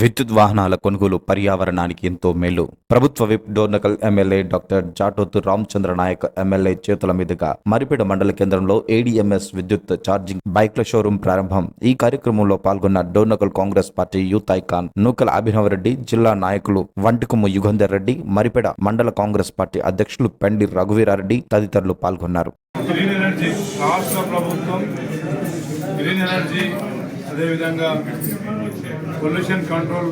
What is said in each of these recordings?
విద్యుత్ వాహనాల కొనుగోలు పర్యావరణానికి ఎంతో మేలు. ప్రభుత్వ whip Dornakal MLA doctor Jatothu Ramachandra Naik MLA చేతుల మీదుగా మరిపేట మండల కేంద్రంలో ఏడీఎంఎస్ విద్యుత్ ఛార్జింగ్ బైక్ల షోరూం ప్రారంభం. ఈ కార్యక్రమంలో పాల్గొన్న Dornakal Congress party youth icon Nookala Abhinava Reddy జిల్లా నాయకులు వంటికుమ్ము యుగంధర్ రెడ్డి మరిపేట మండల కాంగ్రెస్ పార్టీ అధ్యక్షులు పెండి రఘువీరారెడ్డి తదితరులు పాల్గొన్నారు. గ్రీన్ ఎనర్జీ రాష్ట్ర ప్రభుత్వం గ్రీన్ ఎనర్జీ అదేవిధంగా పొల్యూషన్ కంట్రోల్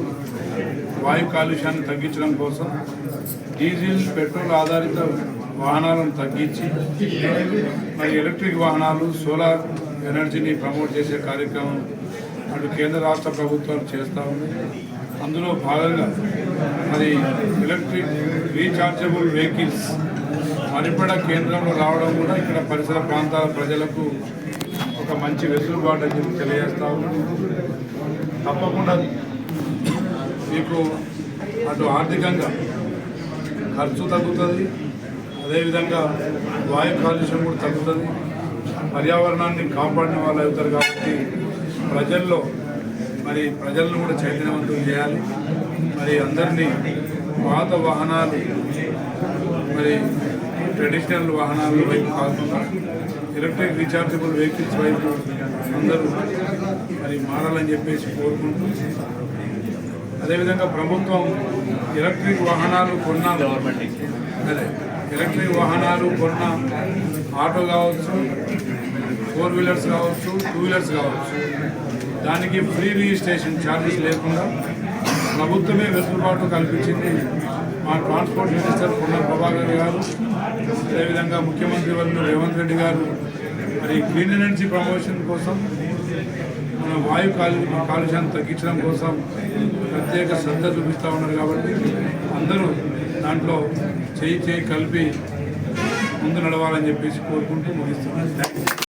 వాయు కాలుష్యాన్ని తగ్గించడం కోసం డీజిల్ పెట్రోల్ ఆధారిత వాహనాలను తగ్గించి మరి ఎలక్ట్రిక్ వాహనాలు సోలార్ ఎనర్జీని ప్రమోట్ చేసే కార్యక్రమం అటు కేంద్ర రాష్ట్ర ప్రభుత్వాలు చేస్తూ ఉన్నాయి అందులో భాగంగా మరి ఎలక్ట్రిక్ రీఛార్జబుల్ వెహికల్స్ మరిపడ కేంద్రంలో రావడం కూడా ఇక్కడ పరిసర ప్రాంతాల ప్రజలకు ఒక మంచి వెసులుబాటు అని చెప్పి తెలియజేస్తా తప్పకుండా మీకు అటు ఆర్థికంగా ఖర్చు తగ్గుతుంది అదేవిధంగా వాయు కాలుష్యం కూడా తగ్గుతుంది. పర్యావరణాన్ని కాపాడిన వాళ్ళు అవుతారు కాబట్టి ప్రజల్లో మరి ప్రజలను కూడా చైతన్యవంతం చేయాలి. మరి అందరినీ పాత వాహనాలు మరి ట్రెడిషనల్ వాహనాల వైపు కాకుండా ఎలక్ట్రిక్ రీఛార్జబుల్ వెహికల్స్ వైపు అందరూ మరి మారాలని చెప్పేసి కోరుకుంటూ అదేవిధంగా ప్రభుత్వం ఎలక్ట్రిక్ వాహనాలు కొన్న అదే ఎలక్ట్రిక్ వాహనాలు కొన్న ఆటో కావచ్చు ఫోర్ వీలర్స్ కావచ్చు టూ వీలర్స్ కావచ్చు దానికి ఫ్రీ రిజిస్ట్రేషన్ ఛార్జెస్ లేకుండా ప్రభుత్వమే వెసులుబాటు కల్పించింది మా ట్రాన్స్పోర్ట్ మినిస్టర్ పొన్న ప్రభాకర్ గారు అదేవిధంగా ముఖ్యమంత్రి వర్యులు రేవంత్ రెడ్డి గారు మరి గ్రీన్ ఎనర్జీ ప్రమోషన్ కోసం మన వాయు కాలు కాలుష్యాన్ని తగ్గించడం కోసం ప్రత్యేక శ్రద్ధ చూపిస్తూ ఉన్నారు కాబట్టి అందరూ దాంట్లో చేయి చేయి కలిపి ముందు నడవాలని చెప్పేసి కోరుకుంటూ ముగిస్తున్నాను. Thank you